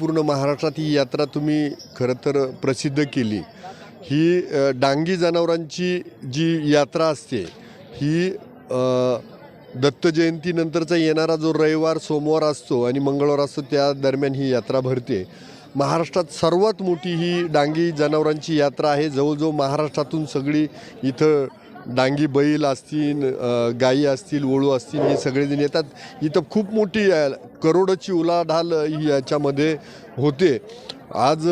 पूर्ण महाराष्ट्रात ही यात्रा तुम्ही खरं तर प्रसिद्ध केली. ही डांगी जनावरांची जी यात्रा असते ही दत्तजयंतीनंतरचा दत्त जयंतीनंतरचा येणारा जो रविवार सोमवार असतो आणि मंगळवार असतो त्या दरम्यान ही यात्रा भरते. महाराष्ट्रात सर्वात मोठी ही डांगी जनावरांची यात्रा आहे. जवळजवळ महाराष्ट्रातून सगळी इथं डांगी बैल असतील गाई गायी असतील वळू असतील हे सगळेजण येतात. इथं खूप मोठी करोडची करोडोची उलाढाल ही याच्यामध्ये होते. आज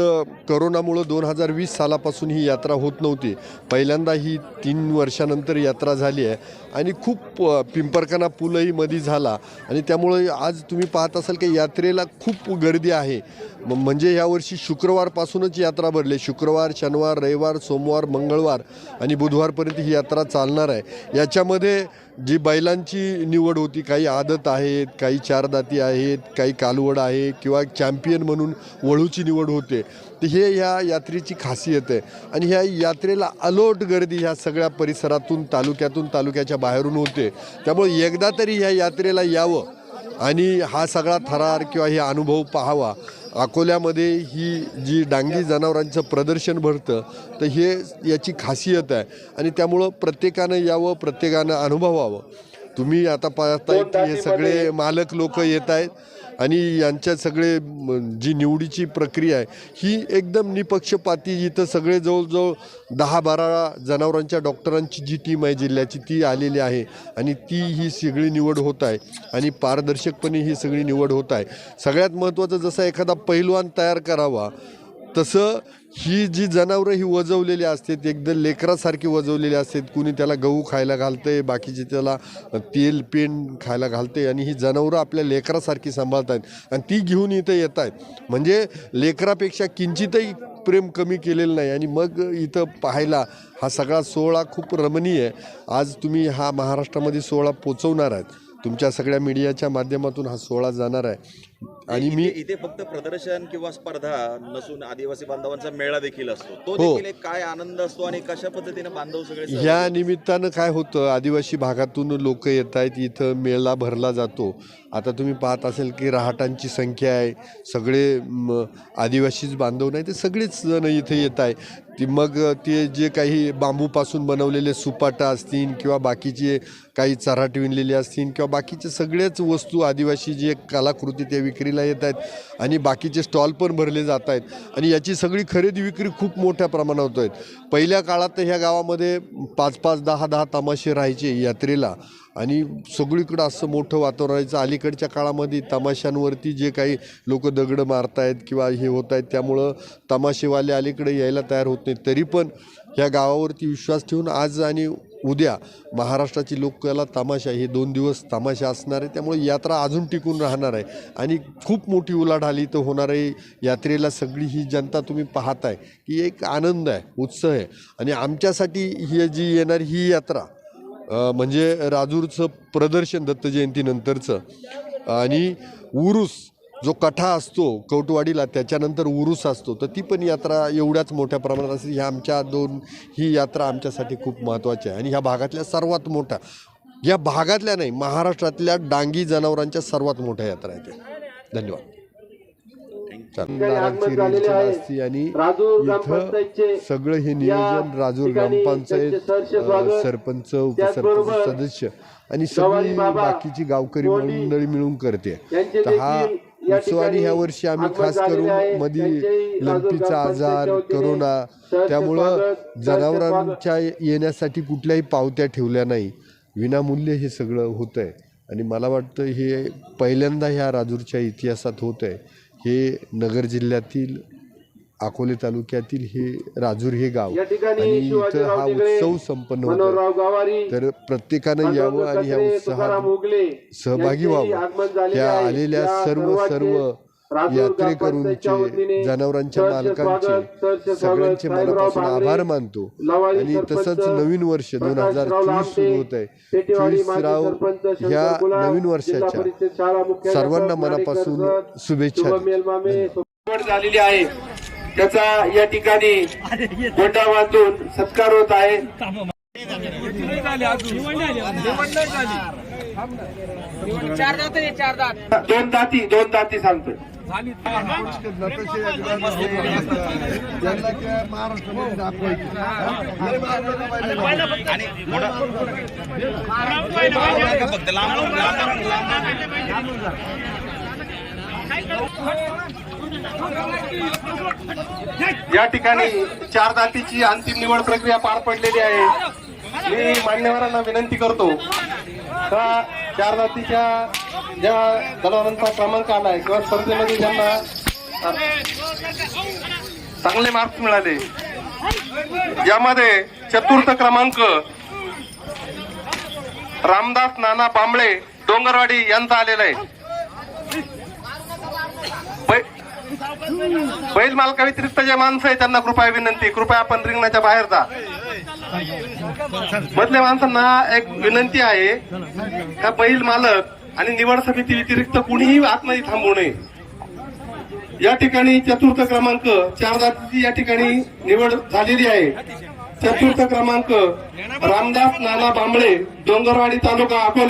करोनामुळं दोन हजार वीस सालापासून ही यात्रा होत नव्हती. पहिल्यांदा ही तीन वर्षानंतर यात्रा झाली आहे. आणि खूप अ, पिंपरकाना पूलही मध्ये झाला. आणि त्यामुळे आज तुम्ही पाहत असाल की यात्रेला खूप गर्दी आहे. म- म्हणजे यावर्षी शुक्रवारपासूनच यात्रा भरली. शुक्रवार शनिवार रविवार सोमवार मंगळवार आणि बुधवारपर्यंत ही यात्रा चालणार आहे. याच्यामध्ये जी बैलांची निवड होती काही आदत आहेत काही चारदाती आहेत काही कालवड आहे किंवा चॅम्पियन म्हणून वळूची निवड होते तर हे ह्या यात्रेची खासियत आहे. आणि ह्या यात्रेला अलोट गर्दी ह्या सगळ्या परिसरातून तालुक्यातून तालुक्याच्या बाहेरून होते. त्यामुळे एकदा तरी ह्या यात्रेला यावं आणि हा सगळा थरार किंवा हे अनुभव पाहावा. अकोल्यामध्ये ही जी डांगी जनावरांचं प्रदर्शन भरतं तर हे याची खासियत आहे. आणि त्यामुळं प्रत्येकानं यावं प्रत्येकानं अनुभवावं. तुम्ही आता पाहताय की हे सगळे मालक लोक येत आहेत. आणि यांच्या सगळे जी निवडीची प्रक्रिया आहे ही एकदम निपक्षपाती इथं सगळे जवळजवळ दहा बारा जनावरांच्या डॉक्टरांची जी टीम आहे जिल्ह्याची ती आलेली आहे. आणि ती ही सगळी निवड होत आहे. आणि पारदर्शकपणे ही सगळी निवड होत आहे. सगळ्यात महत्त्वाचं जसं एखादा पैलवान तयार करावा तसं ही जी जनावरं ही वजवलेली असतात एकदम लेकरासारखी वजवलेली असतात कुणी त्याला गहू खायला घालतंय बाकीचे त्याला तेल पेन खायला घालते आणि ही जनावरं आपल्या लेकरासारखी सांभाळत आहेत आणि ती घेऊन इथं येत आहेत म्हणजे लेकरापेक्षा किंचितही प्रेम कमी केलेलं नाही आणि मग इथं पाहायला हा सगळा सोहळा खूप रमणीय आहे. आज तुम्ही हा महाराष्ट्रामध्ये सोहळा पोचवणार आहात. तुमच्या सगळ्या मीडियाच्या माध्यमातून हा सोहळा जाणार आहे. आणि मी इथे फक्त प्रदर्शन किंवा स्पर्धा नसून आदिवासी बांधवांचा मेळा देखील असतो. तो हो. देखील एक काय आनंद असतो आणि कशा पद्धतीने बांधव सगळे सहभागी ह्या निमित्तानं काय होतं? आदिवासी भागातून लोक येत आहेत इथं मेळा भरला जातो. आता तुम्ही पाहत असेल की रहाटांची संख्या आहे. सगळे म, आदिवासीच बांधव नाही ते सगळेच जण इथे येत आहे. ती मग ते जे काही बांबूपासून बनवलेले सुपाटा असतील किंवा बाकीचे काही चराट विणलेले असतील किंवा बाकीचे सगळेच वस्तू आदिवासी जे कलाकृती त्या विक्रीला येत आहेत आणि बाकीचे स्टॉल पण भरले जात आहेत. आणि याची सगळी खरेदी विक्री खूप मोठ्या प्रमाणात होत आहेत. पहिल्या काळात तर ह्या गावामध्ये पाच पाच दहा दहा तमाशे राहायचे यात्रेला. आणि सगळीकडं असं मोठं वातावरण राहायचं. अलीकडच्या काळामध्ये तमाशांवरती जे काही लोक दगडं मारतायत किंवा हे होत आहेत त्यामुळं तमाशेवाले अलीकडे यायला तयार होत नाहीत. तरी पण ह्या गावावरती विश्वास ठेवून आज आणि उद्या महाराष्ट्राची लोककला तमाशा हे दोन दिवस तमाशा असणार आहे. त्यामुळे यात्रा अजून टिकून राहणार आहे. आणि खूप मोठी उलाढाली तर होणार आहे. यात्रेला सगळी ही जनता तुम्ही पाहताय की एक आनंद आहे उत्सव आहे. आणि आमच्यासाठी ही जी येणारी ही यात्रा म्हणजे राजूरचं प्रदर्शन दत्त जयंतीनंतरचं आणि उरूस जो कठा असतो कौटवाडीला त्याच्यानंतर उरूस असतो तर ती पण यात्रा एवढ्याच मोठ्या प्रमाणात असते. ह्या आमच्या दोन ही यात्रा आमच्यासाठी खूप महत्त्वाची आहे. आणि ह्या भागातल्या सर्वात मोठा या भागातल्या नाही महाराष्ट्रातल्या डांगी जनावरांच्या सर्वात मोठ्या यात्रा आहेत त्या. धन्यवाद. असती आणि इथं सगळं हे नियोजन राजूर ग्रामपंचायत सरपंच उपसरपंच सदस्य आणि सगळी बाकीची गावकरी मंडळी मिळून करते. तर हा उत्सव आणि ह्या वर्षी आम्ही खास करून मध्ये लंपीचा आजार करोना त्यामुळं जनावरांच्या येण्यासाठी कुठल्याही पावत्या ठेवल्या नाही. विनामूल्य हे सगळं होतं आहे आणि मला वाटतं हे पहिल्यांदा ह्या राजूरच्या इतिहासात होत आहे हे नगर जिल्ह्यातील अकोले तालुक्यातील हे राजूर हे गाव या आणि इथं हा उत्सव संपन्न होतो तर प्रत्येकानं यावं आणि तुकाराम उत्साहात सहभागी व्हावं. आहे. आलेल्या या सर्व सर्व यात्रेकरूंचे जनावरांच्या मालकांचे. सगळ्यांचे मनापासून आभार मानतो. आणि तसंच नवीन वर्ष दोन हजार चोवीस सुरू होत आहे पेटेवाडी चोवीस माजी राव सरपंच शंकर ह्या नवीन वर्षाच्या सर्वांना मनापासून शुभेच्छा. झालेली आहे. त्याचा या ठिकाणी गोटा बांधून सत्कार होत आहे चार दात आहे चार दात दोन दाती दोन दाती सांगतोय या ठिकाणी चार जातीची अंतिम निवड प्रक्रिया पार पडलेली आहे. मी मान्यवरांना विनंती करतो का चार जातीच्या ज्या जनावरांचा क्रमांक आलाय किंवा स्पर्धेमध्ये ज्यांना चांगले मार्क्स मिळाले यामध्ये चतुर्थ क्रमांक रामदास नाना बांबळे डोंगरवाडी यांचा आलेला आहे. बैल मालका व्यतिरिक्त जे माणसं आहे त्यांना कृपया विनंती. कृपया आपण रिंगणाच्या बाहेर जा. मधल्या माणसांना एक विनंती आहे का बैल मालक आणि निवड समिती व्यतिरिक्त कुणीही आतमध्ये थांबू नये. या ठिकाणी चतुर्थ क्रमांक चार जातीची या ठिकाणी निवड झालेली आहे. चतुर्थ क्रमांक रामदास नाना बांबळे डोंगरवाडी तालुका अकोले.